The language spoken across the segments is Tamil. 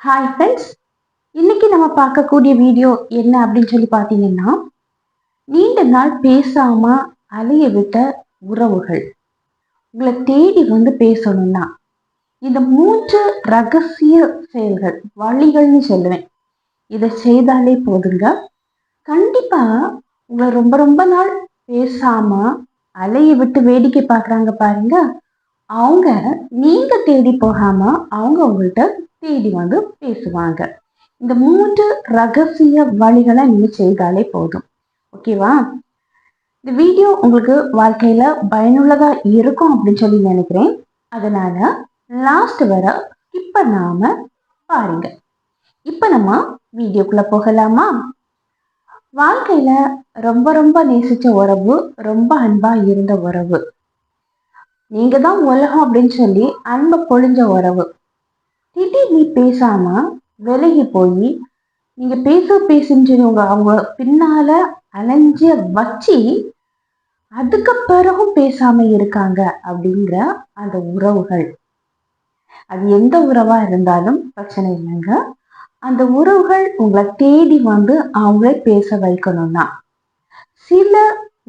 ஹாய் ஃப்ரெண்ட்ஸ் இன்னைக்கு நம்ம பார்க்கக்கூடிய வீடியோ என்ன அப்படின்னு சொல்லி பார்த்தீங்கன்னா நீண்ட நாள் பேசாம அலைய விட்ட உறவுகள். உங்களை தேடி வந்து பேசணும்னா இந்த மூன்று ரகசிய செயல்கள் வழிகள்னு சொல்லுவேன். இதை செய்தாலே போதுங்க. கண்டிப்பா உங்களை ரொம்ப ரொம்ப நாள் பேசாம அலைய விட்டு வேடிக்கை பார்க்குறாங்க பாருங்க. அவங்க நீங்க தேடி போகாம அவங்க உங்கள்கிட்ட தேடி வந்து பேசுவாங்க. இந்த மூன்று ரகசிய வழிகளை நீங்க செய்தாலே போதும். ஓகேவா இந்த வீடியோ உங்களுக்கு வாழ்க்கையில பயனுள்ளதா இருக்கும் அப்படின்னு சொல்லி நினைக்கிறேன். அதனால லாஸ்ட் வர ஸ்கிப் பண்ணாம பாருங்க. இப்ப நம்ம வீடியோக்குள்ள போகலாமா? வாழ்க்கையில ரொம்ப ரொம்ப நேசிச்ச உறவு ரொம்ப அன்பா இருந்த உறவு. நீங்க தான் உலகம் அப்படின்னு சொல்லி அன்பை பொழிஞ்ச உறவு. திடீர்னு பேசாம விலகி போய் நீங்க பேச பேசுன்னு சொல்லி உங்க அவங்க பின்னால அலைஞ்ச வச்சு அதுக்கு பிறகும் பேசாம இருக்காங்க அப்படிங்கிற அந்த உறவுகள். அது எந்த உறவா இருந்தாலும் பிரச்சனை இல்லைங்க. அந்த உறவுகள் உங்களை தேடி வந்து அவங்களே பேச வைக்கணும்னா சில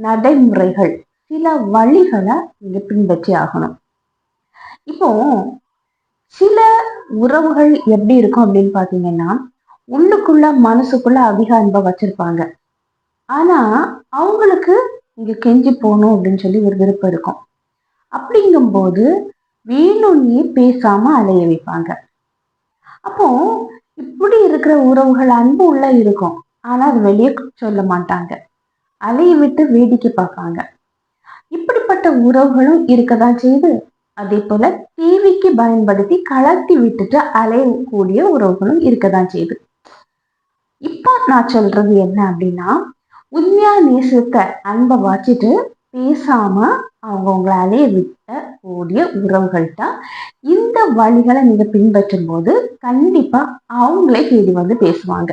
நடைமுறைகள் சில வழிகளை நீங்க பின்பற்றி ஆகணும். இப்போ சில உறவுகள் எப்படி இருக்கும் அப்படின்னு பாத்தீங்கன்னா உள்ளுக்குள்ள மனசுக்குள்ள அதிக அன்பை வச்சிருப்பாங்க. ஆனா அவங்களுக்கு இங்க கெஞ்சி போகணும் அப்படின்னு சொல்லி ஒரு விருப்பம் இருக்கும். அப்படிங்கும்போது வேணும்னே பேசாம அலைய வைப்பாங்க. அப்போ இப்படி இருக்கிற உறவுகள் அன்பு உள்ள இருக்கும். ஆனா அது வெளியே சொல்ல மாட்டாங்க. அலைய விட்டு வேடிக்கை பார்ப்பாங்க. இப்படிப்பட்ட உறவுகளும் இருக்கதான் செய்யுது. அதே போல தேவைக்கு பயன்படுத்தி கலர்த்தி விட்டுட்டு அலையக்கூடிய உறவுகளும் இருக்கதான் செய்யுது. இப்போ நான் சொல்றது என்ன அப்படின்னா உண்மையா நேசித்த அன்பை வச்சுட்டு பேசாம அவங்கவுங்கள அலைய விட்ட கூடிய உறவுகள்கிட்ட இந்த வழிகளை நீங்க பின்பற்றும் போது கண்டிப்பா அவங்களே தேடி வந்து பேசுவாங்க.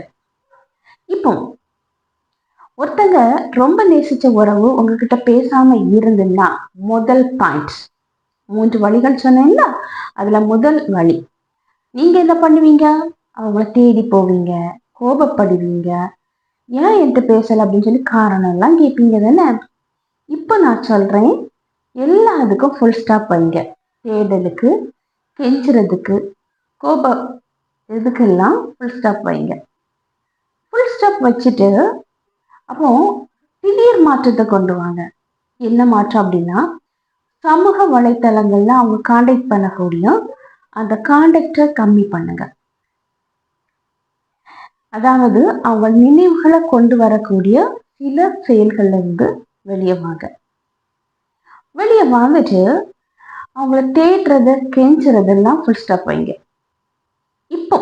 இப்போ ஒருத்தங்க ரொம்ப நேசிச்ச உறவு உங்ககிட்ட பேசாம இருந்துன்னா முதல் பாயிண்ட் மூன்று வழிகள் சொன்னேன்ல? அதுல முதல் வழி. நீங்க என்ன பண்ணுவீங்க? அவங்கள தேடி போவீங்க கோபப்படுவீங்க. ஏன் என்கிட்ட பேசல அப்படின்னு சொல்லி காரணம் எல்லாம் கேட்பீங்க தானே? இப்போ நான் சொல்றேன் எல்லாத்துக்கும் ஃபுல் ஸ்டாப் வைங்க. தேடலுக்கு கெஞ்சுறதுக்கு கோபம் இதுக்கெல்லாம் ஃபுல் ஸ்டாப் வைங்க. ஃபுல் ஸ்டாப் வச்சுட்டு அப்போ திடீர் மாற்றத்தை கொண்டு வாங்க. என்ன மாற்றம் அப்படின்னா சமூக வலைத்தளங்கள்ல அவங்க காண்டாக்ட் பண்ணக்கூடிய அந்த காண்டாக்டை கம்மி பண்ணுங்க. அதாவது அவங்க நினைவுகளை கொண்டு வரக்கூடிய சில செயல்கள்ல இருந்து வெளியே வாங்க. வெளியே வாங்கிட்டு அவங்கள தேடுறது கெஞ்சுறதெல்லாம் ஃபுல் ஸ்டாப் வைங்க. இப்போ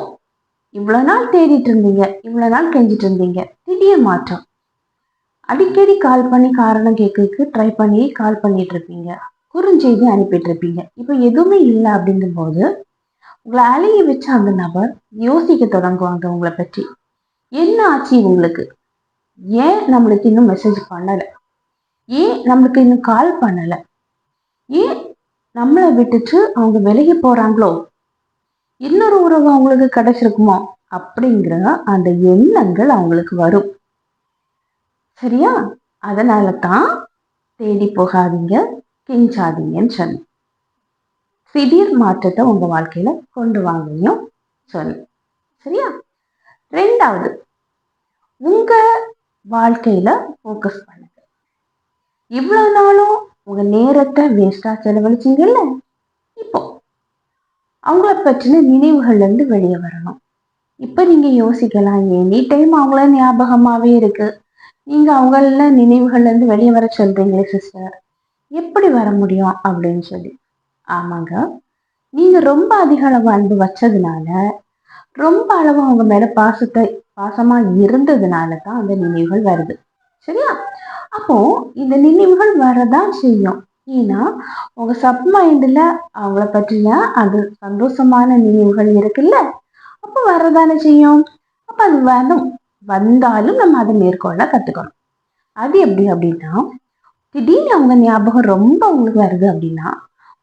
இவ்வளோ நாள் தேடிட்டு இருந்தீங்க இவ்வளோ நாள் கெஞ்சிட்டு இருந்தீங்க திடீர் மாற்றம். அடிக்கடி கால் பண்ணி காரணம் கேட்கறதுக்கு ட்ரை பண்ணி கால் பண்ணிட்டு இருப்பீங்க. குறுஞ்செய்தி அனுப்பிட்டிருப்பீங்க. இப்போ எதுவுமே இல்லை அப்படிங்கும்போது உங்களை அலைய வச்ச அந்த நபர் யோசிக்க தொடங்குவாங்க உங்களை பற்றி. என்ன ஆச்சு உங்களுக்கு? ஏன் நம்மளுக்கு இன்னும் மெசேஜ் பண்ணலை? ஏன் நம்மளுக்கு இன்னும் கால் பண்ணலை? ஏன் நம்மளை விட்டுட்டு அவங்க விலகி போறாங்களோ? இன்னொரு உறவு அவங்களுக்கு கிடைச்சிருக்குமோ? அப்படிங்கிற அந்த எண்ணங்கள் அவங்களுக்கு வரும். சரியா? அதனால தான் தேடி போகாதீங்க. கெஞ்சாதீங்கன்னு சொன்னேன். திடீர் மாற்றத்தை உங்க வாழ்க்கையில கொண்டு வாங்கையும் சொன்னேன். சரியா? ரெண்டாவது உங்க வாழ்க்கையில ஃபோக்கஸ் பண்ணுங்க. இவ்வளவு நாளும் உங்க நேரத்தை வேஸ்டா செலவழிச்சீங்கல்ல? இப்போ அவங்கள பற்றின நினைவுகள்ல இருந்து வெளியே வரணும். இப்ப நீங்க யோசிக்கலாம் எனி டைம் அவங்கள ஞாபகமாவே இருக்கு. நீங்க அவங்கள நினைவுகள்ல இருந்து வெளியே வர சொல்றீங்களே சிஸ்டர் எப்படி வர முடியும் அப்படின்னு சொல்லி. ஆமாங்க. நீங்க ரொம்ப அதிக அளவு அன்பு வச்சதுனால ரொம்ப அளவு அவங்க மேல பாசத்தை பாசமா இருந்ததுனால தான் அந்த நினைவுகள் வருது. சரியா? அப்போ இந்த நினைவுகள் வரதான் செய்யும். ஏன்னா உங்க சப் மைண்ட்ல அவங்கள பற்றின அது சந்தோஷமான நினைவுகள் இருக்குல்ல? அப்போ வரதானே செய்யும்? அப்ப அது வரும் வந்தாலும் நம்ம அதை மேற்கொள்ள கத்துக்கணும். அது எப்படி அப்படின்னா திடீர்னு அவங்க ஞாபகம் ரொம்ப உங்களுக்கு வருது அப்படின்னா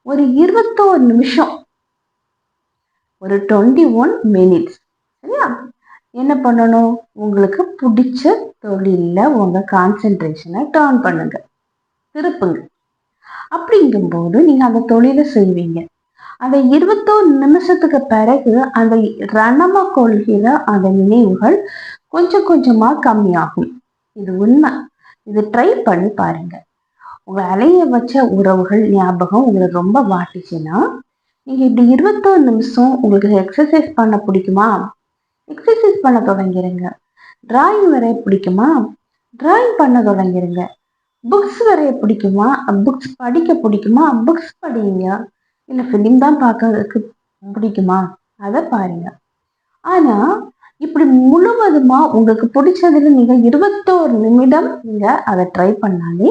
ஒரு இருபத்தோரு நிமிஷம் ஒரு டுவெண்ட்டி ஒன் மினிட்ஸ் என்ன பண்ணணும்? உங்களுக்கு பிடிச்ச தொழிலில் உங்கள் கான்சென்ட்ரேஷனை டேர்ன் பண்ணுங்க. திருப்புங்க. அப்படிங்கும்போது நீங்கள் அந்த தொழிலை செய்வீங்க. அந்த இருபத்தோரு நிமிஷத்துக்கு பிறகு அந்த ரணமாக கொள்கிற அந்த நினைவுகள் கொஞ்சம் கொஞ்சமாக கம்மியாகும். இது உண்மை. இது ட்ரை பண்ணி பாருங்கள் உங்க அலைய வச்ச உறவுகள் ஞாபகம் உங்களுக்கு ரொம்ப வாட்டிச்சுன்னா நீங்கள் இப்படி இருபத்தோரு நிமிஷம் உங்களுக்கு எக்ஸசைஸ் பண்ண பிடிக்குமா? எக்ஸசைஸ் பண்ண தொடங்கிருங்க. டிராயிங் வரைய பிடிக்குமா? டிராயிங் பண்ண தொடங்கிருங்க. புக்ஸ் வரைய பிடிக்குமா? புக்ஸ் படிக்க பிடிக்குமா? புக்ஸ் படிங்க. இல்லை ஃபிலிம் தான் பார்க்கறதுக்கு பிடிக்குமா? அதை பாருங்க. ஆனால் இப்படி முழுவதுமாக உங்களுக்கு பிடிச்சதுல நீங்கள் இருபத்தோரு நிமிடம் நீங்கள் அதை ட்ரை பண்ணாலே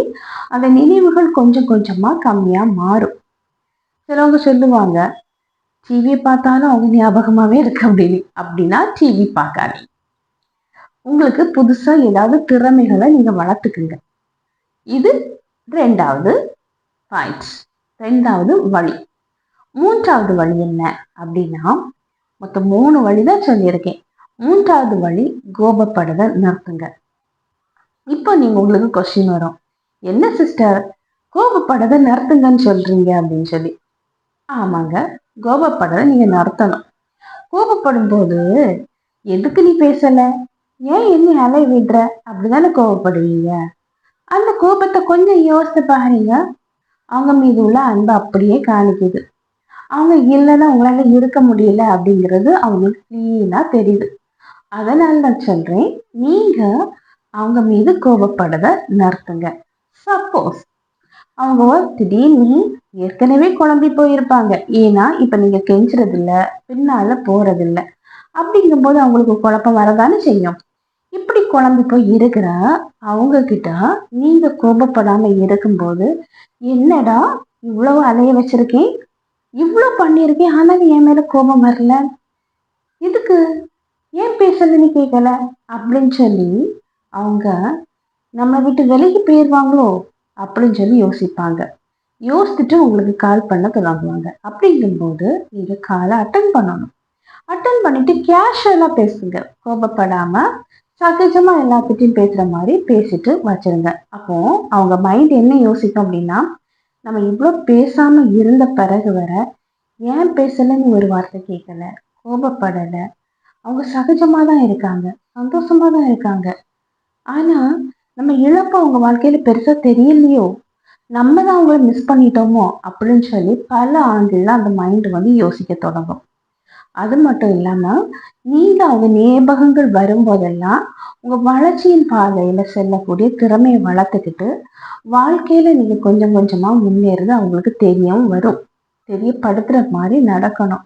அந்த நினைவுகள் கொஞ்சம் கொஞ்சமாக கம்மியாக மாறும். சிலவங்க சொல்லுவாங்க டிவி பார்த்தாலும் அவங்க ஞாபகமாகவே இருக்கு அப்படின்னு. அப்படின்னா டிவி பார்க்காதீங்க. உங்களுக்கு புதுசாக ஏதாவது திறமைகளை நீங்கள் வளர்த்துக்குங்க. இது ரெண்டாவது பாயிண்ட்ஸ் ரெண்டாவது வழி. மூன்றாவது வழி என்ன அப்படின்னா மொத்தம் மூணு வழி தான் சொல்லியிருக்கேன். மூன்றாவது வழி கோபப்படுத நிறுத்துங்க. இப்போ நீங்க உங்களுக்கு கொஸ்டின் வரும். என்ன சிஸ்டர் கோபப்படத நிறுத்துங்கன்னு சொல்றீங்க அப்படின்னு சொல்லி. ஆமாங்க. கோபப்படத நீங்க நிறுத்தணும். கோபப்படும் போது எதுக்கு நீ பேசல? ஏன் என்ன அலை விடுற? அப்படிதானே கோபப்படுவீங்க. அந்த கோபத்தை கொஞ்சம் யோசித்து பாருங்க. அவங்க மீது உள்ள அன்பு அப்படியே காணிக்குது. அவங்க இல்லைன்னா உங்களால இருக்க முடியல அப்படிங்கிறது அவங்களுக்கு கிளீனா தெரியுது. அதனால நான் சொல்றேன் நீங்க அவங்க மீது கோபப்படத நிறுத்துங்க. சப்போஸ் அவங்க திடீர்னு ஏற்கனவே குழம்பி போயிருப்பாங்க. ஏன்னா இப்ப நீங்க கெஞ்சுறது இல்ல பின்னால போறது இல்ல அப்படிங்கும்போது அவங்களுக்கு குழப்பம் வரதானே செய்யும். இப்படி குழம்பி போய் இருக்கிற அவங்க கிட்ட நீங்க கோபப்படாம இருக்கும்போது என்னடா இவ்வளவு அலைய வச்சிருக்கேன்? இவ்வளவு பண்ணியிருக்கேன் ஆனாலும் என் மேல கோபம் வரல. இதுக்கு ஏன் பேசலன்னு கேட்கல அப்படின்னு சொல்லி அவங்க நம்மளை விட்டு விலகி போயிடுவாங்களோ அப்படின்னு சொல்லி யோசிப்பாங்க. யோசிச்சுட்டு உங்களுக்கு கால் பண்ண தொடங்குவாங்க. அப்படிங்கும்போது நீங்கள் காலை அட்டன் பண்ணணும். அட்டன் பண்ணிட்டு கேஷுவலாக பேசுங்க. கோபப்படாமல் சகஜமாக எல்லாத்திட்டையும் பேசுகிற மாதிரி பேசிட்டு வச்சிருங்க. அப்போ அவங்க மைண்ட் என்ன யோசிக்கும் அப்படின்னா நம்ம இவ்வளோ பேசாமல் இருந்த பிறகு வர ஏன் பேசலைன்னு ஒரு வார்த்தை கேட்கல கோபப்படலை அவங்க சகஜமாக தான் இருக்காங்க. சந்தோஷமாக தான் இருக்காங்க. ஆனால் நம்ம இழப்பு அவங்க வாழ்க்கையில் பெருசாக தெரியலையோ? நம்ம தான் அவங்கள மிஸ் பண்ணிட்டோமோ? அப்படின்னு சொல்லி பல ஆண்டுகளில் அந்த மைண்டு வந்து யோசிக்க தொடங்கும். அது மட்டும் இல்லாமல் நீங்கள் அவங்க ஞாபகங்கள் வரும்போதெல்லாம் உங்கள் வளர்ச்சியின் பாதையில் செல்லக்கூடிய திறமையை வளர்த்துக்கிட்டு வாழ்க்கையில் நீங்கள் கொஞ்சம் கொஞ்சமாக முன்னேறது அவங்களுக்கு தெரியவும் வரும். தெரியப்படுத்துகிற மாதிரி நடக்கணும்.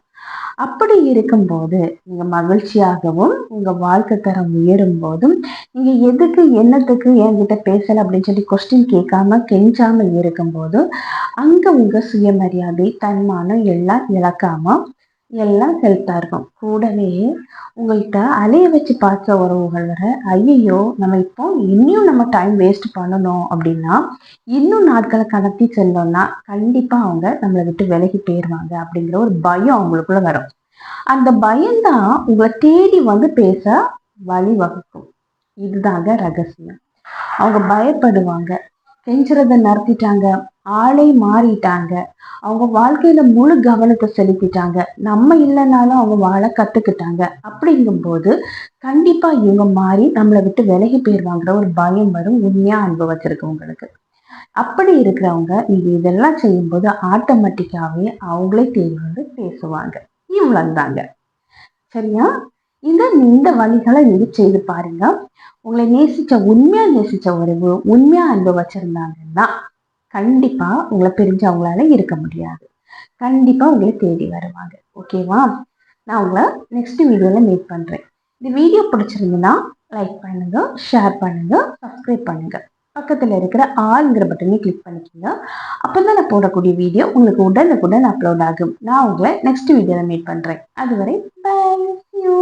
அப்படி இருக்கும்போது நீங்க மகிழ்ச்சியாகவும் உங்க வாழ்க்கை தரம் உயரும் போதும் நீங்க எதுக்கு என்னத்துக்கு என்கிட்ட பேசல அப்படின்னு சொல்லி கொஸ்டின் கேட்காம கெஞ்சாம இருக்கும்போதும் அங்க உங்க சுயமரியாதை தன்மானம் எல்லாம் இழக்காம எல்லாம் ஹெல்த்தாக இருக்கும். கூடவே உங்கள்கிட்ட அலைய வச்சு பார்த்த உறவுகள் வர ஐயையோ நம்ம இப்போ இன்னும் நம்ம டைம் வேஸ்ட் பண்ணணும் அப்படின்னா இன்னும் நாட்களை கடத்தி செல்லோம்னா கண்டிப்பா அவங்க நம்மளை விட்டு விலகி போயிடுவாங்க அப்படிங்கிற ஒரு பயம் அவங்களுக்குள்ள வரும். அந்த பயம்தான் உங்களை தேடி வந்து பேச வழிவகுக்கும் இதுதாங்க ரகசியம். அவங்க பயப்படுவாங்க. கெஞ்சுறத நடத்திட்டாங்க ஆளே மாறிட்டாங்க. அவங்க வாழ்க்கையில முழு கவனத்தை செலுத்திட்டாங்க. நம்ம இல்லைனாலும் அவங்க வாழ கத்துக்கிட்டாங்க. அப்படிங்கும்போது கண்டிப்பா இவங்க மாறி நம்மளை விட்டு விலகி போயிடுவாங்கிற ஒரு பயம் வரும். உண்மையா அனுபவத்திருக்கவங்களுக்கு அப்படி இருக்கிறவங்க நீங்க இதெல்லாம் செய்யும்போது ஆட்டோமேட்டிக்காவே அவங்களே தேடி வந்து பேசுவாங்க. இவ்வளவுதாங்க. சரியா? இந்த இந்த வழிகளை நீங்க செய்து பாருங்க. உங்களை நேசிச்ச உண்மையா நேசிச்ச உறவு உண்மையா அன்பு வச்சிருந்தாங்கன்னா கண்டிப்பாக உங்களை பிரிஞ்சு அவங்களால இருக்க முடியாது. கண்டிப்பாக உங்களை தேடி வருவாங்க. ஓகேவா நான் உங்களை நெக்ஸ்ட் வீடியோவில் மீட் பண்ணுறேன் இந்த வீடியோ பிடிச்சிருந்ததுன்னா லைக் பண்ணுங்கள் ஷேர் பண்ணுங்கள் சப்ஸ்கிரைப் பண்ணுங்கள் பக்கத்தில் இருக்கிற ஆளுங்கிற பட்டனை கிளிக் பண்ணிக்கோங்க. அப்போ தான் நான் போடக்கூடிய வீடியோ உங்களுக்கு உடனுக்குடன் அப்லோட் ஆகும். நான் உங்களை நெக்ஸ்ட் வீடியோவில் மீட் பண்ணுறேன் அதுவரை பை யூ